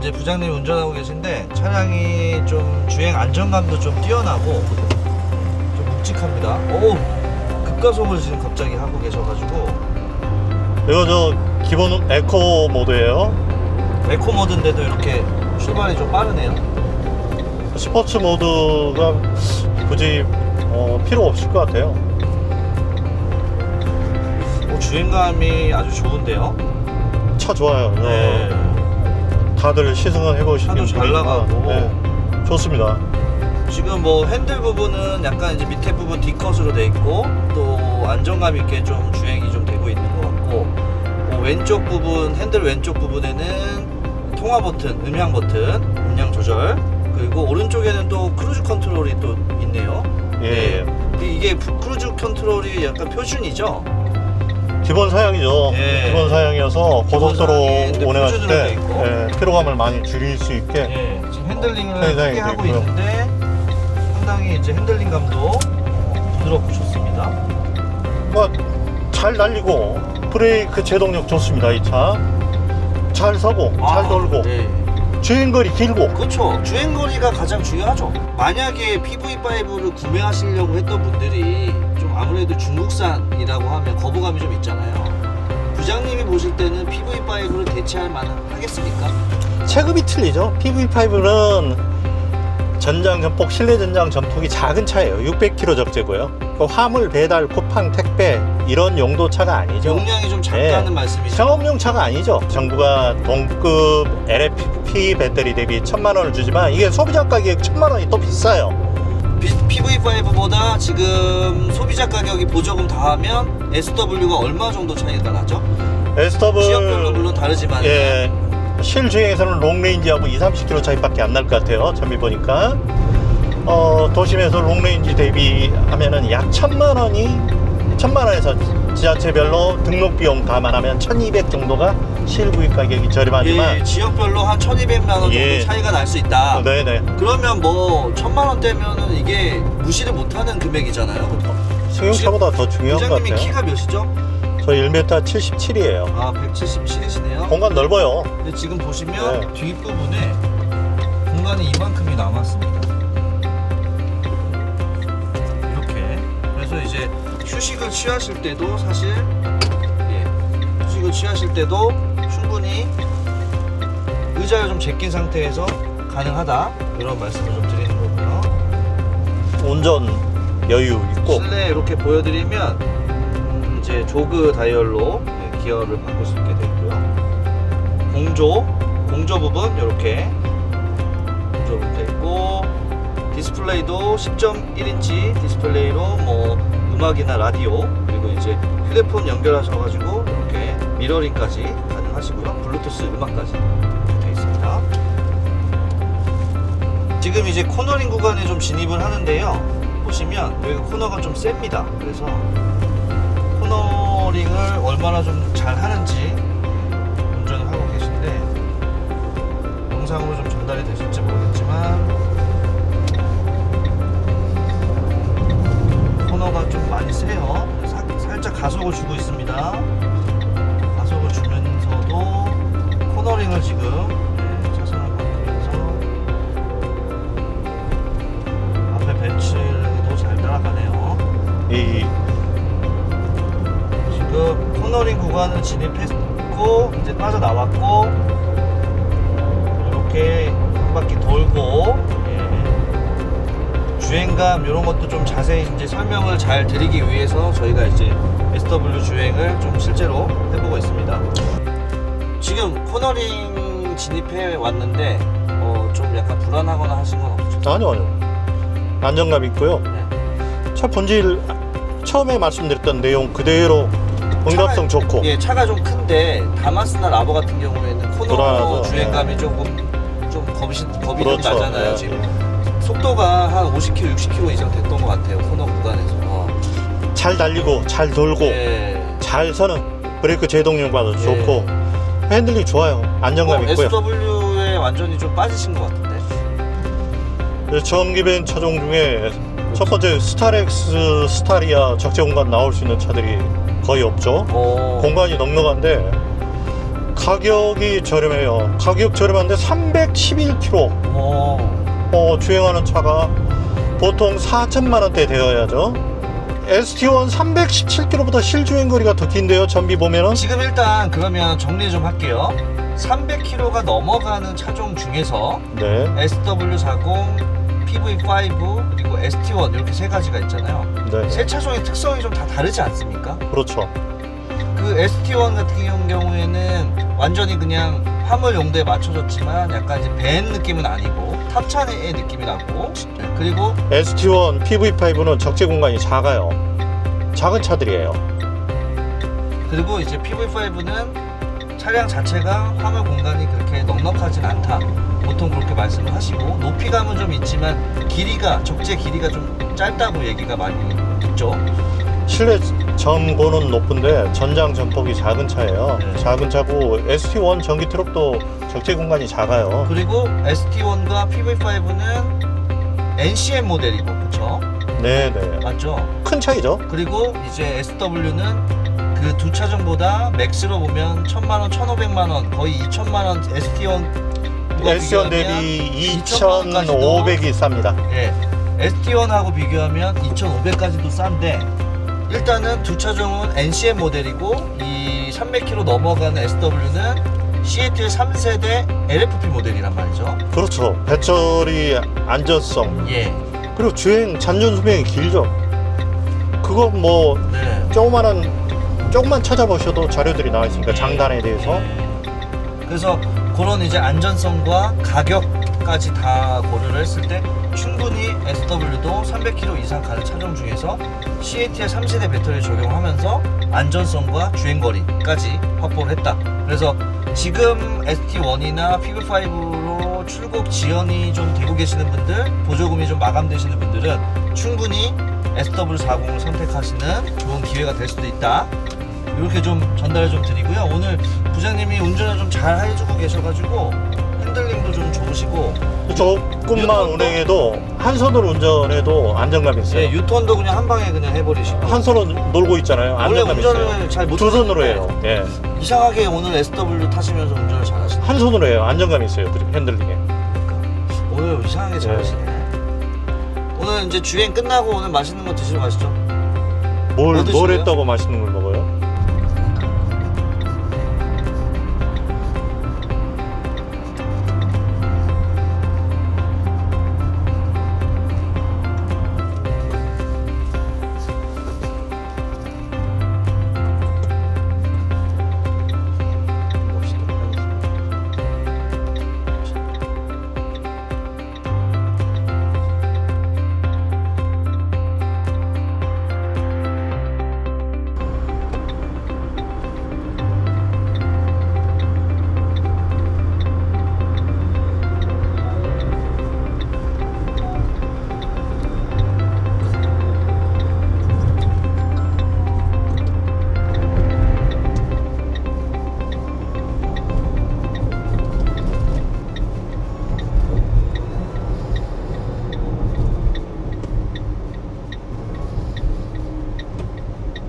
이제 부장님 운전하고 계신데 차량이 좀 주행 안정감도 좀 뛰어나고 좀 묵직합니다. 오 급가속을 지금 갑자기 하고 계셔가지고 이거 저 기본 에코 모드예요. 에코 모드인데도 이렇게 출발이 좀 빠르네요. 스포츠 모드가 굳이 어, 필요 없을 것 같아요. 오, 주행감이 아주 좋은데요. 차 좋아요. 어, 네. 다들 시승을 해보시면 차도 잘 나가고. 좋습니다. 지금 뭐 핸들 부분은 약간 이제 밑에 부분 D컷으로 돼 있고 또 안정감 있게 좀 주행이 좀 되고 있는 것 같고 뭐 왼쪽 부분 핸들 왼쪽 부분에는 통화 버튼, 음향 버튼, 음량 조절 그리고 오른쪽에는 또 크루즈 컨트롤이 또 있네요. 예. 근데 이게 부- 크루즈 컨트롤이 약간 표준이죠. 기본 사양이죠. 예. 기본 사양이어서 고속도로 사양인데 운행하실 표준으로 돼때 있고. 예, 피로감을 많이 줄일 수 있게 예, 지금 핸들링을 사양이 크게 돼 하고 있고요. 있는데 상당히 이제 핸들링감도 어, 부드럽고 좋습니다. 뭐, 잘 달리고 브레이크 제동력 좋습니다. 이 차. 잘 서고 잘 아, 돌고 네. 주행거리 길고 그렇죠. 주행 거리가 가장 중요하죠. 만약에 PV5를 구매하시려고 했던 분들이 좀 아무래도 중국산이라고 하면 거부감이 좀 있잖아요. 부장님이 보실 때는 PV5를 대체할 만은 하겠습니까? 체급이 틀리죠. PV5는 전장 전폭 실내 전장 전폭이 작은 차예요. 600km 적재고요. 그 화물 배달, 쿠팡 택배 이런 용도 차가 아니죠. 용량이 좀 네. 작다는 말씀이죠. 상업용 차가 아니죠. 정부가 동급 LFP 배터리 대비 천만 원을 주지만 이게 소비자 가격 천만 원이 또 비싸요. PV5보다 지금 소비자 가격이 보조금 다 하면 SW가 얼마 정도 차이가 나죠? 에스터블 지역별로 물론 다르지만 예, 실주행에서는 롱레인지하고 2, 30km 차이밖에 안 날 것 같아요. 전비 보니까. 어, 도심에서 롱레인지 대비하면은 약 천만 원이 천만 원에서 지자체별로 등록 비용 감안하면 1,200 정도가 실구입 가격이 저렴하지만 예, 지역별로 한 1,200만 원 정도 예. 차이가 날 수 있다. 네네 그러면 뭐 천만 원대면은 이게 무시를 못하는 금액이잖아요. 승용차보다 더 중요한 것 부장님이 같아요. 키가 몇이죠? 저 1m 77이에요. 아 177이시네요. 공간 넓어요. 근데 지금 보시면 네. 뒷부분에 공간이 이만큼이 남았습니다. 휴식을 취하실 때도 사실 예, 휴식을 취하실 때도 충분히 의자를 좀 제낀 상태에서 가능하다 이런 말씀을 좀 드리는 거고요. 운전 여유 있고 실내 이렇게 보여드리면 음, 이제 조그 다이얼로 네, 기어를 바꿀 수 있게 되고요. 공조 공조 부분 이렇게 공조 부분 있고 디스플레이도 10.1인치 디스플레이로 뭐 음악이나 라디오 그리고 이제 휴대폰 연결하셔가지고 이렇게 미러링까지 가능하시고요. 블루투스 음악까지 되어 있습니다. 지금 이제 코너링 구간에 좀 진입을 하는데요. 보시면 여기가 코너가 좀 셉니다. 그래서 코너링을 얼마나 좀 잘 하는지 운전을 하고 계신데 영상으로 좀 전달이 되실지 모르겠지만 코너가 좀 많이 세요. 사- 살짝 가속을 주고 있습니다. 가속을 주면서도 코너링을 지금 네, 차선을 바꾸면서 앞에 벤츠도 잘 따라가네요. 이 지금 코너링 구간을 진입했고 이제 빠져나왔고 이렇게 한 바퀴 돌고 예. 주행감 이런 것도 좀 자세히 이제 설명을 잘 드리기 위해서 저희가 이제 SW 주행을 좀 실제로 해보고 있습니다. 지금 코너링 진입해 왔는데 어, 좀 약간 불안하거나 하신 건 없죠? 아니요 아니요 안정감 있고요. 네. 차 본질 처음에 말씀드렸던 내용 그대로 응답성 좋고 예, 차가 좀 큰데 다마스나 라버 같은 경우에는 코너 불안하죠. 주행감이 조금 좀 겁이 겁이 좀 그렇죠. 나잖아요. 예, 지금 속도가 한 50km, 60km 이상 됐던 것 같아요. 코너 구간에서. 잘 달리고 잘 돌고 예. 잘 서는 브레이크 제동력과도 예. 좋고 핸들링 좋아요 안정감 어, 있고요 SW에 완전히 좀 빠지신 것 같은데. 그래서 전기벤 차종 중에 첫 번째 스타렉스 스타리아 적재 공간 나올 수 있는 차들이 거의 없죠 어, 공간이 넉넉한데 가격이 저렴해요. 가격 저렴한데 311km 주행하는 차가 보통 4천만 원대 되어야죠. ST1 317km보다 실주행 거리가 더 긴데요. 전비 보면은 지금 일단 그러면 정리 좀 할게요. 300km가 넘어가는 차종 중에서 네, SW40, PV5 그리고 ST1 이렇게 세 가지가 있잖아요. 네, 세 차종의 특성이 좀 다 다르지 않습니까? 그렇죠. 그 ST1 같은 경우에는 완전히 그냥 화물 용도에 맞춰졌지만 약간 이제 밴 느낌은 아니고 탑차의 느낌이 나고 네, 그리고 ST1 PV5는 적재 공간이 작아요. 작은 차들이에요. 그리고 이제 PV5는 차량 자체가 화물 공간이 그렇게 넉넉하진 않다. 보통 그렇게 말씀을 하시고 높이감은 좀 있지만 길이가 적재 길이가 좀 짧다고 얘기가 많이 있죠. 실내 전고는 높은데 전장 전폭이 작은 차예요. 네. 작은 차고 ST1 전기 트럭도 적재 공간이 작아요. 그리고 ST1과 PV5는 NCM 모델이고 그렇죠? 네, 네. 맞죠? 큰 차이죠. 그리고 이제 SW는 그 두 차종보다 맥스로 보면 1000만 원, 1500만 원, 거의 2000만 원 ST1 S1 대비 2,500이 쌉니다. 예, ST1하고 비교하면 2,500까지도 싼데 일단은 두 차종은 NCM 모델이고 이 300km 넘어가는 SW는 CATL 3세대 LFP 모델이란 말이죠. 그렇죠. 배터리 안전성 예, 그리고 주행 잔존 수명이 길죠. 그거 뭐 네. 조그만한 조금만 찾아보셔도 자료들이 나와 있으니까 장단에 대해서 그래서 그런 이제 안전성과 가격 까지 다 고려를 했을 때 충분히 SW도 300km 이상 가는 차종 중에서 CATL 3세대 배터리를 적용하면서 안전성과 주행거리까지 확보를 했다. 그래서 지금 ST1이나 PV5로 출국 지연이 좀 되고 계시는 분들, 보조금이 좀 마감되시는 분들은 충분히 SW40을 선택하시는 좋은 기회가 될 수도 있다. 이렇게 좀 전달을 좀 드리고요. 오늘 부장님이 운전을 좀 잘 해주고 계셔가지고 핸들링도 좀 좋으시고 조금만 유턴도? 운행해도 한 손으로 운전해도 안정감이 있어요. 예, 유턴도 그냥 한 방에 그냥 해버리시고 한 손으로 놀고 있잖아요. 원래 안정감 있어요. 운전을 잘두 손으로 해요. 예. 이상하게 오늘 SW 타시면서 운전을 잘하시네. 한 손으로 해요. 안정감이 있어요. 그 핸들링에. 오늘 이상하게 잘하시네. 오늘 이제 주행 끝나고 오늘 맛있는 거 드시러 가시죠. 뭘, 뭐 뭘 드실래요? 했다고 맛있는 걸 먹어요?